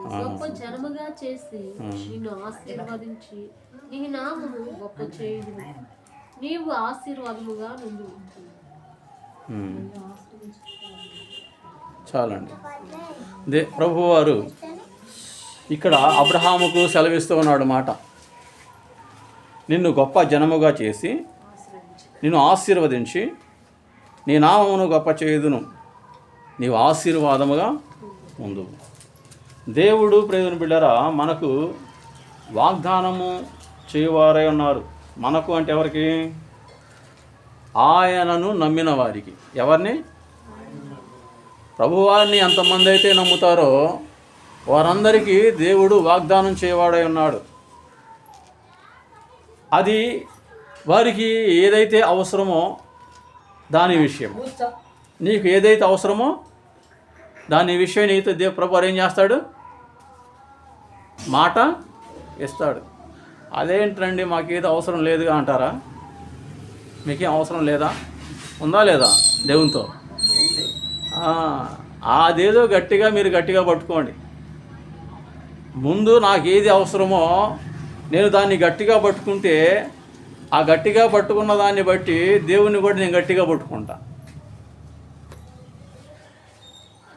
గొప్ప జనముగా చేసి నిన్ను ఆశీర్వదించి నీ నామము గొప్ప చేయుదు నీవు ఆశీర్వాదముగా నుండి. చాలండి. దే ప్రభువారు ఇక్కడ అబ్రహాముకు సెలవిస్తూ ఉన్నాడు మాట. నిన్ను గొప్ప జనముగా చేసి నిన్ను ఆశీర్వదించి నీ నామమును గొప్ప చేయుదును. నీవు ఆశీర్వాదముగా ముందు దేవుడు ప్రేరుని బిడ్డరా మనకు వాగ్దానము చేయువారై ఉన్నారు. మనకు అంటే ఎవరికి? ఆయనను నమ్మిన వారికి. ఎవరిని? ప్రభువారిని ఎంతమంది అయితే నమ్ముతారో వారందరికీ దేవుడు వాగ్దానం చేయవాడై ఉన్నాడు. అది వారికి ఏదైతే అవసరమో దాని విషయం నీకు ఏదైతే అవసరమో దాని విషయం అయితే దేవ ప్రభు ఏం చేస్తాడు? మాట ఇస్తాడు. అదేంటండి మాకేదో అవసరం లేదుగా అంటారా? మీకేం అవసరం లేదా? ఉందా లేదా దేవునితో? అదేదో గట్టిగా మీరు గట్టిగా పట్టుకోండి. ముందు నాకు ఏది అవసరమో నేను దాన్ని గట్టిగా పట్టుకుంటే ఆ గట్టిగా పట్టుకున్న దాన్ని బట్టి దేవుని కూడా నేను గట్టిగా పట్టుకుంటాను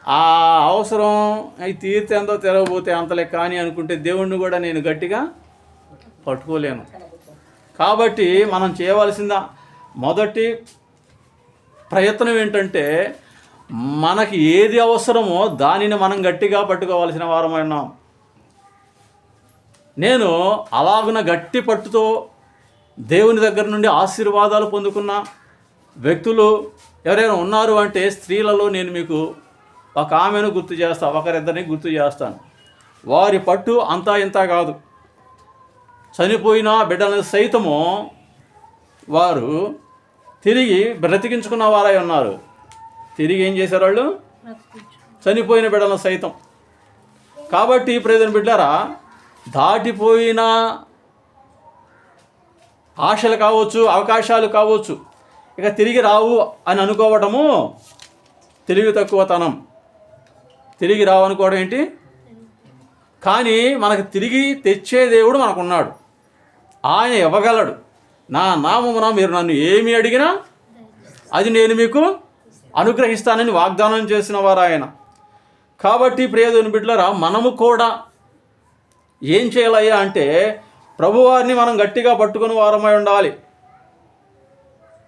ఆ అవసరం అవి తీరితే ఎంతో తెరవబోతే అంతలే కానీ అనుకుంటే దేవుణ్ణి కూడా నేను గట్టిగా పట్టుకోలేను. కాబట్టి మనం చేయవలసిన మొదటి ప్రయత్నం ఏంటంటే మనకి ఏది అవసరమో దానిని మనం గట్టిగా పట్టుకోవాల్సిన వారమై ఉన్నాం నేను అలాగున గట్టి పట్టుతో దేవుని దగ్గర నుండి ఆశీర్వాదాలు పొందుకున్న వ్యక్తులు ఎవరైనా ఉన్నారు అంటే స్త్రీలలో నేను మీకు ఒక ఆమెను గుర్తు చేస్తా ఒకరిద్దరిని గుర్తు చేస్తాను. వారి పట్టు అంతా ఇంత కాదు. చనిపోయిన బిడ్డలను సైతము వారు తిరిగి బ్రతికించుకున్న వారై ఉన్నారు. తిరిగి ఏం చేశారు వాళ్ళు? చనిపోయిన బిడ్డలను సైతం. కాబట్టి ప్రేదన బిడ్డారా దాటిపోయిన ఆశలు కావచ్చు అవకాశాలు కావచ్చు ఇక తిరిగి రావు అని అనుకోవటము తెలివి తక్కువతనం. తిరిగి రావనుకోవడం ఏంటి? కానీ మనకు తిరిగి తెచ్చే దేవుడు మనకున్నాడు. ఆయన ఇవ్వగలడు. నా నామమున మీరు నన్ను ఏమి అడిగినా అది నేను మీకు అనుగ్రహిస్తానని వాగ్దానం చేసిన వారు ఆయన కాబట్టి ప్రియదేవుని బిడ్డలరా మనము కూడా ఏం చేయాలయ్యా అంటే ప్రభువారిని మనం గట్టిగా పట్టుకుని వారమై ఉండాలి.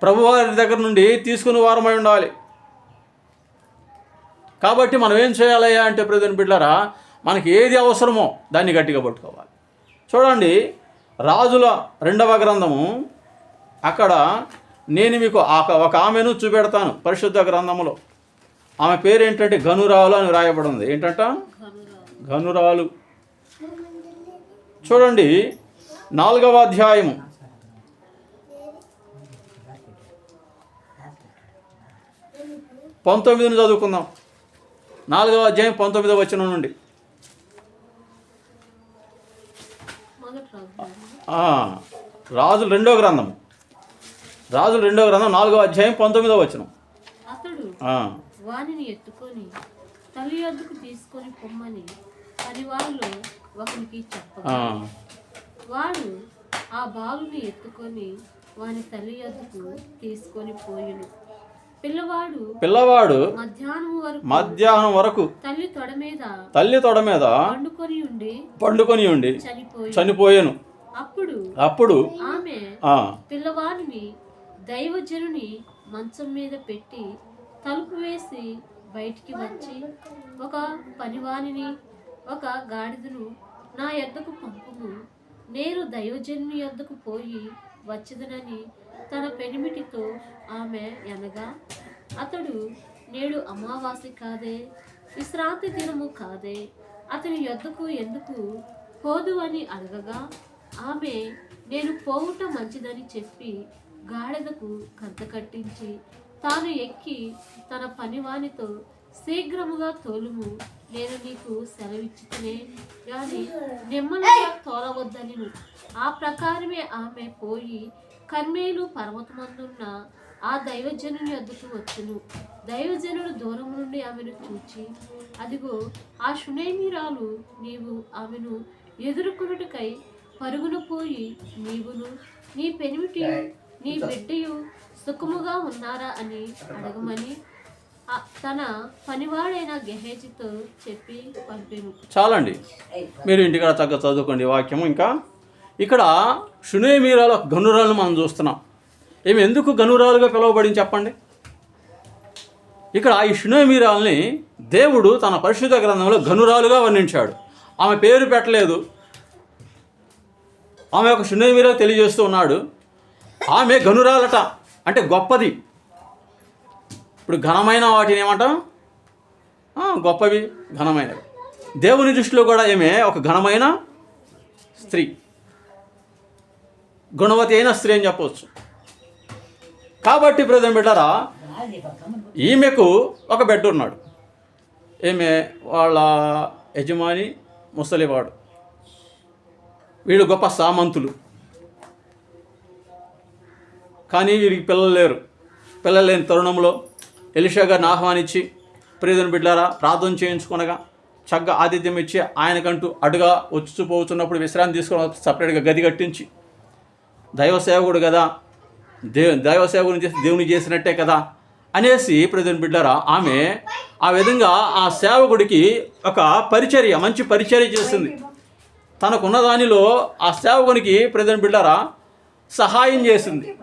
ప్రభువారి దగ్గర నుండి తీసుకుని వారమై ఉండాలి. కాబట్టి మనం ఏం చేయాలయ్యా అంటే ప్రియదేవుని బిడ్డలారా మనకి ఏది అవసరమో దాన్ని గట్టిగా పట్టుకోవాలి. చూడండి రాజుల రెండవ గ్రంథము అక్కడ నేను మీకు ఒక ఆమెను చూపెడతాను పరిశుద్ధ గ్రంథములో. ఆమె పేరు ఏంటంటే గనురాలు అని రాయబడి ఉంది ఏంటంట? గనురాలు చూడండి నాలుగవ అధ్యాయము. పంతొమ్మిదిని చదువుకుందాం. నాలుగవ అధ్యాయం పంతొమ్మిదవ వచనం నుండి. రాజు రాజుల రెండో గ్రంథం రాజుల రెండో గ్రంథం నాలుగో అధ్యాయం పంతొమ్మిదో వచనం. అతడు ఆ, వానిని ఎత్తుకొని తల్లి వద్దకు తీసుకొని పొమ్మని పనివాళ్ళు ఒకరికి చెప్పగా ఆ, వాడు ఆ బాలుని ఎత్తుకొని వాని తల్లి వద్దకు తీసుకొని పోయిను. పిల్లవాడు పిల్లవాడు మధ్యాహ్నం వరకు తల్లి తొడ మీద తల్లి తొడ మీద పండుకొని ఉండి పండుకొని ఉండి చనిపోయి చనిపోయాను. అప్పుడు అప్పుడు ఆమె ఆ, పిల్లవాడిని దైవజనుని మంచం మీద పెట్టి తలుపు వేసి బయటికి వచ్చి ఒక పనివానిని ఒక గాడిదను నా యొద్దకు పంపుము. నేను దైవజనుని యొద్దకు పోయి వచ్చదనని తన పెనిమిటితో ఆమె ఎనగా అతడు నేడు అమావాస్య కాదే విశ్రాంతి దినము కాదే అతని యొద్దకు ఎందుకు పోదు అని అడగగా ఆమె నేను పోవుట మంచిదని చెప్పి గాడిదకు కంత కట్టించి తాను ఎక్కి తన పనివానితో శీఘ్రముగా తోలుము నేను నీకు సెలవిచ్చుకునే కానీ నెమ్మదిగా తోలవద్దని ఆ ప్రకారమే ఆమె పోయి కర్మేలు పర్వతమందున్న ఆ దైవజనుని వద్దకు వచ్చును. దైవజనుడు దూరం నుండి ఆమెను చూచి అదిగో ఆ శునేమిరాలు నీవు ఆమెను ఎదుర్కొనుటకై పరుగున పోయి నీవును నీ పెనిమిటియు నీ బిడ్డయు సుఖముగా ఉన్నారా అని అడగమని ఆ- తన పనివాడైన గెహేజితో చెప్పి పంపెను. చాలండి. మీరు ఇంటికాడ చక్కగా చదువుకోండి ఈ వాక్యము ఇంకా. ఇక్కడ షునేమీరాల గనురాలను మనం చూస్తున్నాం. ఏమి ఎందుకు గనురాలుగా పిలువబడింది చెప్పండి? ఇక్కడ ఈ షునేమీరాల్ని దేవుడు తన పరిశుద్ధ గ్రంథంలో గనురాలుగా వర్ణించాడు. ఆమె పేరు పెట్టలేదు. ఆమె ఒక షునేమీరా తెలియజేస్తూ ఉన్నాడు. ఆమె గనురాలట అంటే గొప్పది. ఇప్పుడు ఘనమైన వాటిని ఏమంటాం? గొప్పవి ఘనమైనవి. దేవుని దృష్టిలో కూడా ఏమే ఒక ఘనమైన స్త్రీ. గుణవతి అయిన స్త్రీ అని చెప్పవచ్చు. కాబట్టి ప్రజలు బిడ్డరా ఈమెకు ఒక బిడ్డ ఉన్నాడు. ఈమె వాళ్ళ యజమాని ముసలివాడు. వీళ్ళు గొప్ప సామంతులు. కానీ వీరికి పిల్లలు లేరు. పిల్లలు లేని తరుణంలో ఎలిషా గారిని ఆహ్వానించి ప్రియదని బిడ్డారా ప్రార్థన చేయించుకునగా చక్కగా ఆతిథ్యం ఇచ్చి ఆయనకంటూ అడుగా వచ్చి పోతున్నప్పుడు విశ్రాంతి తీసుకుని సపరేట్గా గది కట్టించి దైవ సేవకుడు కదా. దే దైవ సేవకుని చేసి దేవుని చేసినట్టే కదా అనేసి ప్రజలు బిడ్డారా ఆమె ఆ విధంగా ఆ సేవకుడికి ఒక పరిచర్య మంచి పరిచర్య చేసింది. తనకున్న దానిలో ఆ సేవకునికి ప్రజలు బిడ్డారా సహాయం చేసింది.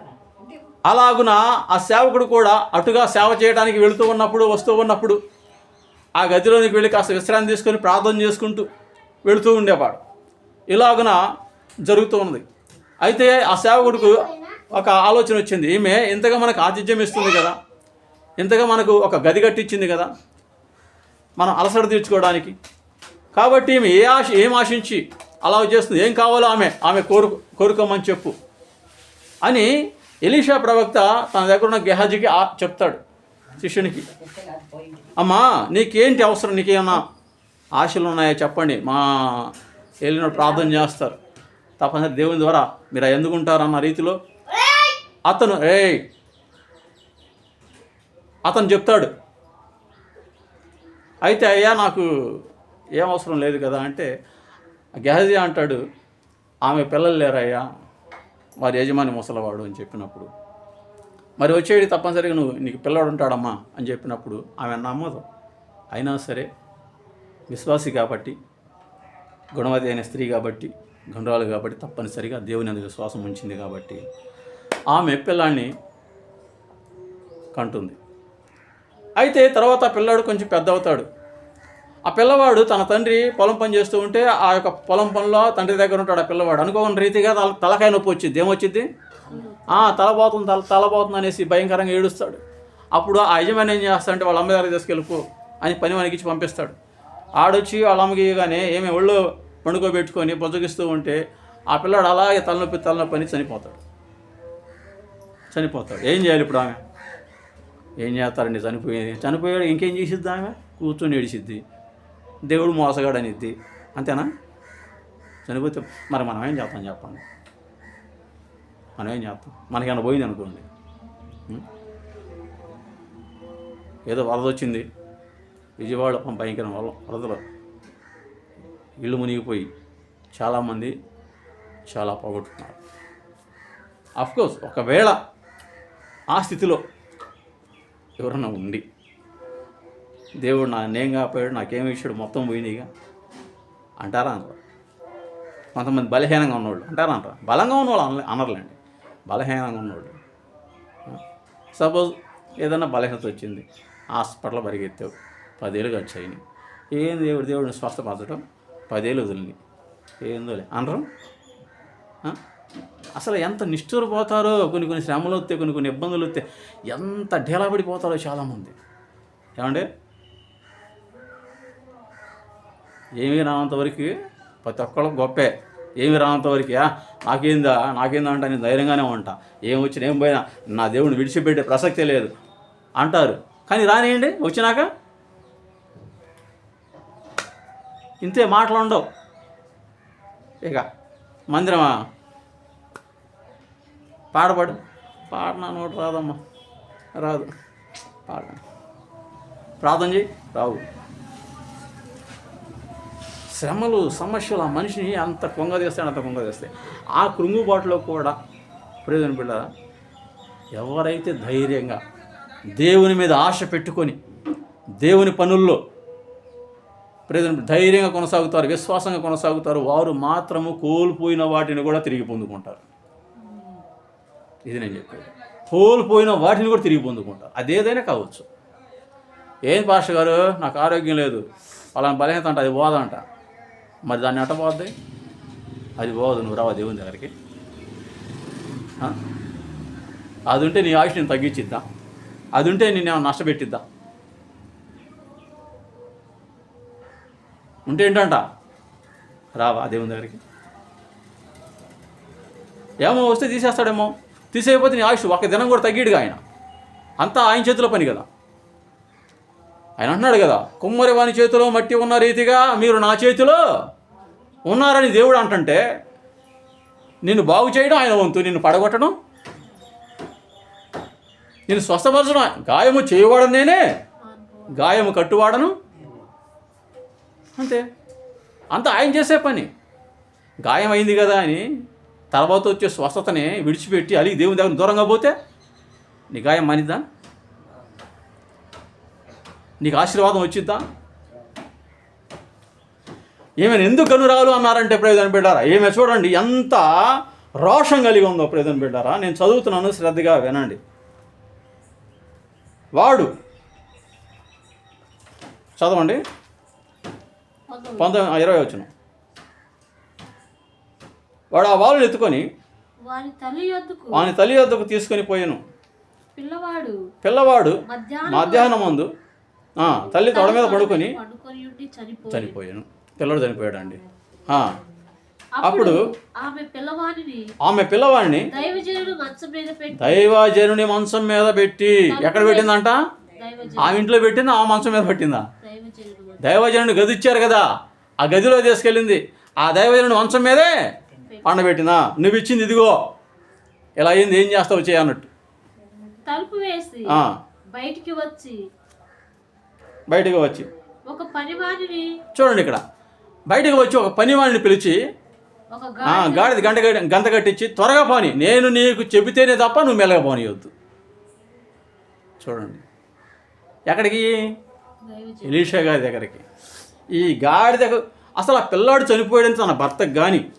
అలాగున ఆ సేవకుడు కూడా అటుగా సేవ చేయడానికి వెళుతూ ఉన్నప్పుడు వస్తూ ఉన్నప్పుడు ఆ గదిలోనికి వెళ్ళి కాస్త విశ్రాంతి తీసుకొని ప్రార్థన చేసుకుంటూ వెళుతూ ఉండేవాడు. ఇలాగున జరుగుతూ ఉన్నది. అయితే ఆ సేవకుడికి ఒక ఆలోచన వచ్చింది. ఈమె ఇంతగా మనకు ఆతిథ్యం ఇస్తుంది కదా. ఇంతగా మనకు ఒక గది కట్టించింది కదా. మనం అలసట తీర్చుకోవడానికి. కాబట్టి ఈమె ఏ ఆశ ఏం ఆశించి అలా చేస్తుంది? ఏం కావాలో ఆమె ఆమె కోరు కోరుకోమని చెప్పు అని ఎలీషా ప్రవక్త తన దగ్గర ఉన్న గెహాజీకి ఆ- చెప్తాడు శిష్యునికి. అమ్మా నీకేంటి అవసరం? నీకేమన్నా ఆశలు ఉన్నాయా? చెప్పండి. మా వెళ్ళిన ప్రార్థన చేస్తారు. తప్పనిసరి దేవుని ద్వారా మీరు ఎందుకుంటారన్న రీతిలో అతను ఏ అతను చెప్తాడు. అయితే అయ్యా నాకు ఏం అవసరం లేదు కదా అంటే గెహజీ అంటాడు ఆమె పిల్లలు లేరయ్యా వారి యజమాని ముసలవాడు అని చెప్పినప్పుడు. మరి వచ్చేది తప్పనిసరిగా నువ్వు నీకు పిల్లవాడు ఉంటాడమ్మా అని చెప్పినప్పుడు ఆమె నమ్మదు అయినా సరే విశ్వాసి కాబట్టి గుణవతి అయిన స్త్రీ కాబట్టి గుండ్రాలు కాబట్టి తప్పనిసరిగా దేవుని అందుకు శ్వాసం ఉంచింది కాబట్టి ఆమె పిల్లాన్ని కంటుంది. అయితే తర్వాత ఆ పిల్లాడు కొంచెం పెద్ద అవుతాడు ఆ పిల్లవాడు తన తండ్రి పొలం పని చేస్తూ ఉంటే ఆ యొక్క పొలం పనిలో తండ్రి దగ్గర ఉంటాడు ఆ పిల్లవాడు. అనుకోని రీతిగా తల తలకాయ నొప్పి వచ్చింది. ఏమొచ్చింది తలపోతుంది తల తలపోతుంది అనేసి భయంకరంగా ఏడుస్తాడు. అప్పుడు ఆ యజమాని ఏం చేస్తాడంటే వాళ్ళ అమ్మ దగ్గర తీసుకెళ్ళిపో అని పని మనకిచ్చి పంపిస్తాడు. ఆడొచ్చి వాళ్ళ అమ్మకి కానీ ఏమి ఒళ్ళు పండుకోబెట్టుకొని బొజ్జగిస్తూ ఉంటే ఆ పిల్లాడు అలాగే తలనొప్పి తలనొప్పి అని చనిపోతాడు. చనిపోతాడు. ఏం చేయాలి ఇప్పుడు ఆమె? ఏం చేస్తారండి? చనిపోయేది. చనిపోయాడు ఇంకేం చేసిద్ది ఆమె? కూర్చొని ఏడిసిద్ది దేవుడు మోసగాడు అనిద్ది అంతేనా? చనిపోతే మరి మనం ఏం చేస్తాం చెప్పండి. మనం ఏం చేస్తాం? మనకేమైనా పోయింది అనుకోండి. ఏదో వరద వచ్చింది. విజయవాడ భయంకరం వల్ల వరదలు ఇల్లు మునిగిపోయి చాలామంది చాలా పోగొట్టుకున్నారు. అఫ్కోర్స్ ఒకవేళ ఆ స్థితిలో ఎవరన్నా ఉండి దేవుడు నా నేను కాపాడు నాకేమి ఇచ్చాడు మొత్తం పోయినాయిగా అంటారా అనరా? కొంతమంది బలహీనంగా ఉన్నవాళ్ళు అంటారా అంటారా బలంగా ఉన్నవాళ్ళు అన అనర్లేండి. బలహీనంగా ఉన్నవాళ్ళు. సపోజ్ ఏదైనా బలహీనత వచ్చింది హాస్పిటల్ పరిగెత్తావు పదేళ్ళు ఖర్చు అయినాయి ఏం దేవుడు దేవుడిని స్వస్థపరచడం? పదేళ్ళు వదిలింది. ఏందోలే. అనరం? అసలు ఎంత నిష్ఠూరపోతారో కొన్ని కొన్ని శ్రమలు వస్తే కొన్ని కొన్ని ఇబ్బందులు వస్తే ఎంత ఢీలా పడిపోతారో చాలామంది. ఏమండి? ఏమీ రానంతవరకు ప్రతి ఒక్కళ్ళు గొప్పే. ఏమి రానంతవరకు నాకేందా నాకేందా అంట నేను ధైర్యంగానే ఉంటా. ఏం వచ్చినా ఏం పోయినా నా దేవుడిని విడిచిపెట్టే ప్రసక్తే లేదు. అంటారు. కానీ రానియండి వచ్చినాక? ఇంతే మాటలు ఉండవు ఇక మందిరమా? పాడబడు పాడనా నోటి రాదమ్మా. రాదు. పాడ. ప్రార్థన చేయి రావు. శ్రమలు సమస్యలు ఆ మనిషిని అంత కొంగదీస్తాయి అంత కొంగదీస్తాయి ఆ కృంగుబాటులో కూడా ప్రయోజన పిల్ల ఎవరైతే ధైర్యంగా దేవుని మీద ఆశ పెట్టుకొని దేవుని పనుల్లో ప్రజలు ధైర్యంగా కొనసాగుతారు విశ్వాసంగా కొనసాగుతారు. వారు మాత్రము కోల్పోయిన వాటిని కూడా తిరిగి పొందుకుంటారు. ఇది నేను చెప్పేది. కోల్పోయిన వాటిని కూడా తిరిగి పొందుకుంటారు. అదేదైనా కావచ్చు. ఏం పాష గారు? నాకు ఆరోగ్యం లేదు. వాళ్ళని బలహీనత అంట అది పోదంట మరి దాన్ని ఎట్ట పోద్ది అది పోదు నువ్వు రావా దేవుని దగ్గరికి? అది ఉంటే నీ ఆయుష్ నేను తగ్గించిద్దా? అది ఉంటే నేను ఏమైనా నష్టపెట్టిద్దా? ఉంటే ఏంటంట? రావా దేవుని దగ్గరికి. ఏమో వస్తే తీసేస్తాడేమో. తీసేయకపోతే నీ ఆయుష్ ఒక దినం కూడా తగ్గిడుగా ఆయన. అంతా ఆయన చేతిలో పని కదా. ఆయన అంటున్నాడు కదా కుమ్మరి వాని చేతిలో మట్టి ఉన్న రీతిగా మీరు నా చేతిలో ఉన్నారని దేవుడు అంటుంటే నిన్ను బాగు చేయడం ఆయన వంతు నిన్ను పడగొట్టడం నేను స్వస్థపరచడం గాయము చేయవాడను నేనే గాయము కట్టువాడను అంతే. అంత ఆయన చేసే పని. గాయం అయింది కదా అని తర్వాత వచ్చే స్వస్థతని విడిచిపెట్టి అలిగి దేవుని దగ్గర దూరంగా పోతే నీ గాయం మానిద్దా? నీకు ఆశీర్వాదం వచ్చిద్దా? ఏమైనా ఎందుకు కనురాలు అన్నారంటే ప్రయోజనం పెట్టారా ఏమే చూడండి ఎంత రోషం కలిగి ఉందో ప్రయోజనం పెట్టారా నేను చదువుతున్నాను శ్రద్ధగా వినండి. వాడు. చదవండి. పంతొమ్మిది. ఇరవై వచ్చిన. వాడు ఆ వాళ్ళని ఎత్తుకొని వాని తల్లి వద్దకు తీసుకొని పోయాను. పిల్లవాడు పిల్లవాడు మధ్యాహ్నం ముందు తల్లి తొడ మీద పడుకొని చనిపోయాను. పిల్లడు చనిపోయాడండి. ఆ, అప్పుడు ఆమె పిల్లవాడిని ఆమె పిల్లవాడిని దైవజనుడు మంచం మీద పెట్టి దైవజనుని మంచం మీద పెట్టి ఎక్కడ పెట్టిందంట? దైవజనుడు. ఆ ఇంట్లో పెట్టిందా? ఆ మంచం మీద పెట్టిందా? దైవజనుడు గది ఇచ్చారు కదా ఆ గదిలో తీసుకెళ్ళింది. ఆ దైవజనుడు మంచం మీదే పండబెట్టిందా నువ్వు ఇచ్చింది ఇదిగో. ఇలా అయింది ఏం చేస్తావు చేయ అన్నట్టు. తలుపు వేసి బయటికి వచ్చి బయటకు వచ్చి. ఒక పనివాడిని చూడండి ఇక్కడ. బయటకు వచ్చి ఒక పనివాడిని పిలిచి గాడిద గంట గంత కట్టించి త్వరగా పోని. నేను నీకు చెబితేనే తప్ప నువ్వు మెల్లగా పోనీయొద్దు. చూడండి. ఎక్కడికి? ఎలీషా గారి దగ్గరికి. ఈ గాడిదకు అసలు ఆ పిల్లాడు చనిపోయాడని తన భర్తకు కానీ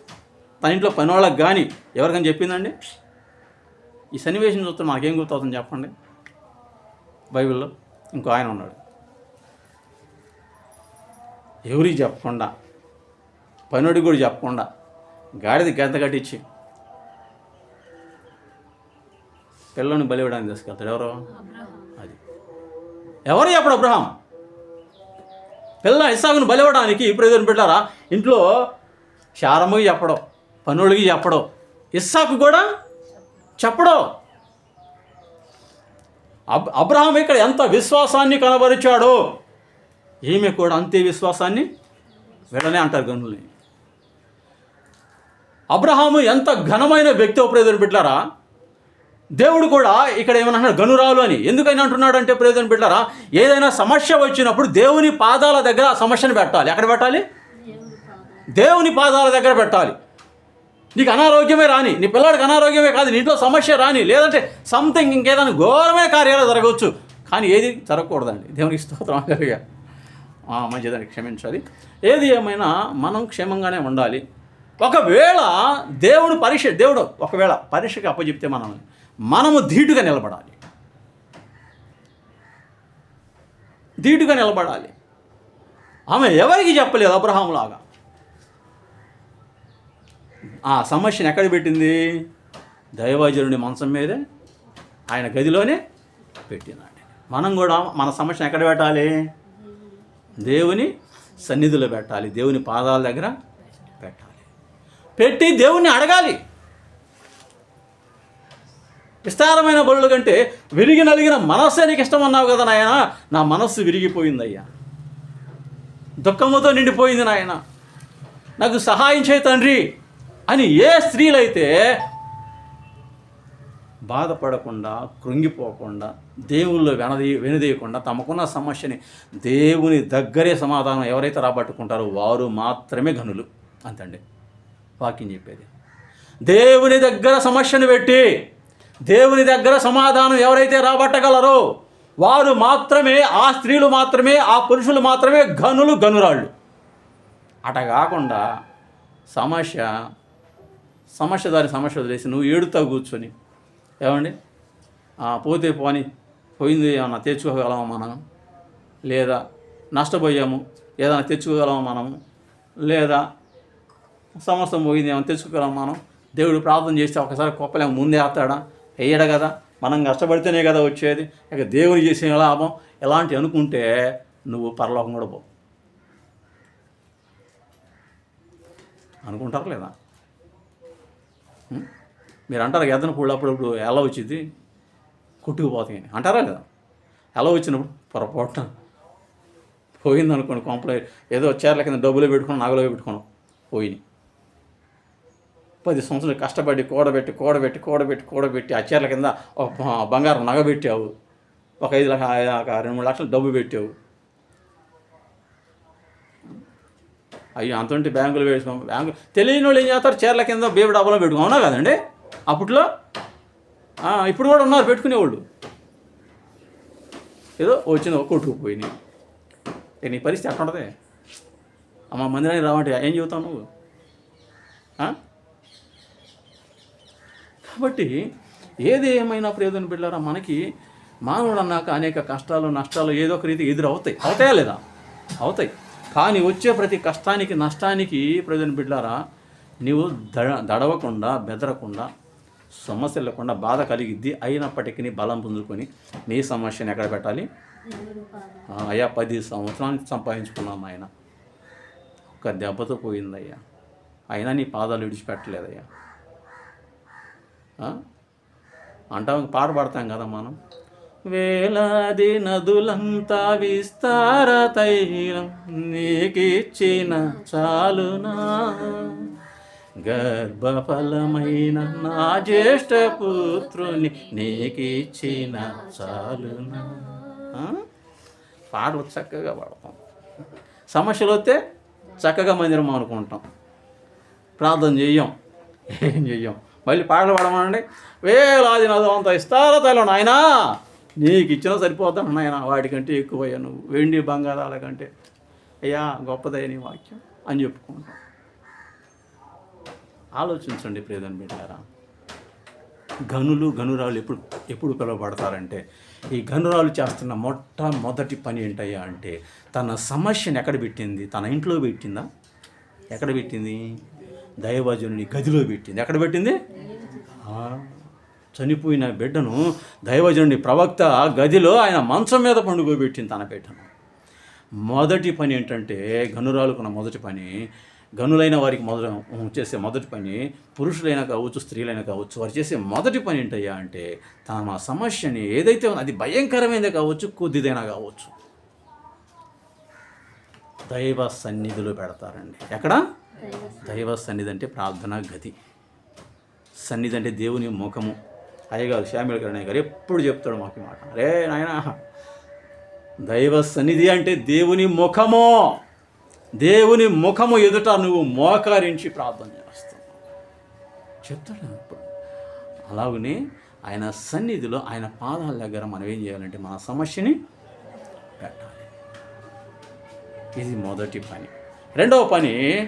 తన ఇంట్లో పని వాళ్ళకి కానీ ఎవరికైనా చెప్పిందండి? ఈ సన్నివేశం చూస్తే మనకేం గుర్తవుతుంది చెప్పండి. బైబిల్లో ఇంకో ఆయన ఉన్నాడు. ఎవరికి చెప్పకుండా పనుడికి కూడా చెప్పకుండా గాడిద గంత కట్టించి పిల్లని బలివ్వడానికి తీసుకెళ్తాడు ఎవరు? అది. ఎవరు చెప్పడు అబ్రహాం? పిల్ల ఇస్సాకును బలివ్వడానికి ప్రయోజనం పెట్టారా? ఇంట్లో శారమ్మకి చెప్పడం పనులకి చెప్పడం ఇస్సాకు కూడా చెప్పడం. అబ్ అబ్రహాం ఇక్కడ ఎంత విశ్వాసాన్ని కనబరిచాడో ఈమె కూడా అంతే విశ్వాసాన్ని వెళ్ళనే అంటారు గనుల్ని. అబ్రహాము ఎంత ఘనమైన వ్యక్తి ప్రయోజనం పెట్టారా? దేవుడు కూడా ఇక్కడ ఏమన్నా గనురాలు అని. ఎందుకని అంటున్నాడు అంటే ప్రయోజనం పెట్టారా ఏదైనా సమస్య వచ్చినప్పుడు దేవుని పాదాల దగ్గర ఆ సమస్యను పెట్టాలి. ఎక్కడ పెట్టాలి? దేవుని పాదాల దగ్గర పెట్టాలి. నీకు అనారోగ్యమే రాని నీ పిల్లాడికి అనారోగ్యమే కాదు నీ ఇంట్లో సమస్య రాని లేదంటే సంథింగ్ ఇంకేదైనా ఘోరమైన కార్యాలు జరగవచ్చు. కానీ ఏది జరగకూడదండి. దేవునికి స్తోత్రం మంచిదని క్షమించాలి. ఏది ఏమైనా మనం క్షేమంగానే ఉండాలి. ఒకవేళ దేవుడు పరీక్ష దేవుడు ఒకవేళ పరీక్షకి అప్పచెప్తే మనల్ని మనము ధీటుగా నిలబడాలి. ధీటుగా నిలబడాలి. ఆమె ఎవరికి చెప్పలేదు అబ్రహాంలాగా ఆ సమస్యను ఎక్కడ పెట్టింది? దైవజనుడి మంచం మీదే ఆయన గదిలోనే పెట్టినాడు. మనం కూడా మన సమస్యను ఎక్కడ పెట్టాలి? దేవుని సన్నిధిలో పెట్టాలి. దేవుని పాదాల దగ్గర పెట్టాలి. పెట్టి దేవుణ్ణి అడగాలి. విస్తారమైన బలుల కంటే విరిగి నలిగిన మనస్సే నీకు ఇష్టం అన్నావు కదా నాయన? నా మనస్సు విరిగిపోయిందయ్యా. దుఃఖముతో నిండిపోయింది నాయన. నాకు సహాయం చేయ తండ్రి అని ఏ స్త్రీలైతే బాధపడకుండా కృంగిపోకుండా దేవుళ్ళు వెనదీ వెనుదీయకుండా తమకున్న సమస్యని దేవుని దగ్గరే సమాధానం ఎవరైతే రాబట్టుకుంటారో వారు మాత్రమే ఘనులు అంతండి. వాక్యం చెప్పేది. దేవుని దగ్గర సమస్యను పెట్టి దేవుని దగ్గర సమాధానం ఎవరైతే రాబట్టగలరో వారు మాత్రమే ఆ స్త్రీలు మాత్రమే ఆ పురుషులు మాత్రమే గనులు గనురాళ్ళు అట కాకుండా సమస్య సమస్య దాని సమస్య వదిలేసి నువ్వు ఏడుతా కూర్చొని. ఏమండి? పోతే పోని పోయింది ఏమన్నా తెచ్చుకోగలమా మనం లేదా నష్టపోయాము ఏదైనా తెచ్చుకోగలమా మనము? లేదా సమస్తం పోయింది ఏమైనా తెచ్చుకోగలం మనం? దేవుడు ప్రార్థన చేస్తే ఒకసారి కుప్పలేము ముందే ఆస్తాడా వేయడు కదా. మనం కష్టపడితేనే కదా వచ్చేది. ఇక దేవుని చేసే లాభం. ఎలాంటి అనుకుంటే నువ్వు పరలోకం కూడా పో. అనుకుంటారా లేదా? మీరు అంటారు ఎద్దని పూలు అప్పుడప్పుడు ఎలా వచ్చింది? కొట్టుకుపోతాయి అని అంటారా లేదా? ఎలా వచ్చినప్పుడు? పొరపాటున పోయింది అనుకోండి కొంపలో ఏదో చీరల కింద డబ్బులు పెట్టుకుని నగలో పెట్టుకున్నాం పోయినాయి. పది సంవత్సరాలు కష్టపడి కూడబెట్టి కూడబెట్టి కూడబెట్టి కూడబెట్టి ఆ చీరల కింద ఒక బంగారం నగ పెట్టావు. ఒక ఐదు లక్ష ఒక రెండు మూడు లక్షలు డబ్బు పెట్టావు. అయ్యో అంతంటి బ్యాంకులు వేసుకో బ్యాంకు తెలియని వాళ్ళు ఏం చేస్తారు? చీరల కింద బేబీ డబ్బులో పెట్టుకో అవునా కదండి? అప్పట్లో? ఇప్పుడు కూడా ఉన్నారు పెట్టుకునేవాళ్ళు. ఏదో వచ్చింది కొట్టుకుపోయినాయి ఇక నీ పరిస్థితి ఎట్లా ఉంటుంది అమ్మ మందిరానికి రావంటే ఏం చెబుతావు నువ్వు? కాబట్టి ఏది ఏమైనా ప్రయోజనం బిడ్డారా మనకి మానవుడు అన్నాక అనేక కష్టాలు నష్టాలు ఏదో ఒక రీతి ఎదురవుతాయి. అవుతాయా లేదా? అవుతాయి. కానీ వచ్చే ప్రతి కష్టానికి నష్టానికి ప్రయోజనం బిడ్డారా నీవు దడ దడవకుండా బెదరకుండా సమస్య లేకుండా బాధ కలిగిద్ది. అయినప్పటికీ నీ బలం పొందుకొని నీ సమస్యను ఎక్కడ పెట్టాలి? అయ్యా పది సంవత్సరానికి సంపాదించుకున్నాం ఆయన. ఒక దెబ్బతో పోయిందయ్యా. అయినా నీ పాదాలు విడిచిపెట్టలేదయ్యా. అంటాం పాట పాడతాం కదా మనం. వేలాది నదులంతా విస్తార తైలం నీకిచ్చిన చాలునా? గర్భఫలమైన నా జ్యేష్ఠ పుత్రుని నీకిచ్చిన చాలునా? పాట చక్కగా పాడతాం. సమస్యలు వస్తే చక్కగా మందిరం అనుకుంటాం. ప్రార్థన చెయ్యం ఏం చెయ్యం మళ్ళీ పాటలు పాడమనండి వేలాది నదంతా ఇస్తారా తల నాయనా. నీకు ఇచ్చినా సరిపోతాను నాయన. వాటికంటే ఎక్కువయ్యా నువ్వు. వెండి బంగారాల కంటే. అయ్యా గొప్పదయ్య వాక్యం అని చెప్పుకుంటాం. ఆలోచించండి ప్రియదని బిడ్డారా. గనులు గనురాలు ఎప్పుడు ఎప్పుడు పిలువబడతారంటే ఈ గనురాలు చేస్తున్న మొట్టమొదటి పని ఏంటయ్యా అంటే తన సమస్యను ఎక్కడ పెట్టింది? తన ఇంట్లో పెట్టిందా? ఎక్కడ పెట్టింది? దైవజనుని గదిలో పెట్టింది. ఎక్కడ పెట్టింది? చనిపోయిన బిడ్డను దైవజనుని ప్రవక్త గదిలో ఆయన మంచం మీద పండుకోబెట్టింది తన బిడ్డను. మొదటి పని ఏంటంటే గనురాలుకున్న మొదటి పని గనులైన వారికి మొదట చేసే మొదటి పని పురుషులైనా కావచ్చు స్త్రీలైనా కావచ్చు వారు చేసే మొదటి పని ఏంటయ్యా అంటే తమ సమస్యని ఏదైతే అది భయంకరమైనది కావచ్చు కొద్దిదైనా కావచ్చు. దైవ సన్నిధిలో పెడతారండి. ఎక్కడ? దైవ సన్నిధి అంటే ప్రార్థనా గది. సన్నిధి అంటే దేవుని ముఖము. అయ్యగారు శ్యామిల కరణయ్య గారు ఎప్పుడు చెప్తాడు మాకు మాట. రే నాయన దైవ సన్నిధి అంటే దేవుని ముఖము. దేవుని ముఖము ఎదుట నువ్వు మోకరించి ప్రార్థన చేస్తావు చెప్తాడు ఇప్పుడు. అలాగనే ఆయన సన్నిధిలో ఆయన పాదాల దగ్గర మనం ఏం చేయాలంటే మన సమస్యని పెట్టాలి. ఇది మొదటి పని. రెండవ పని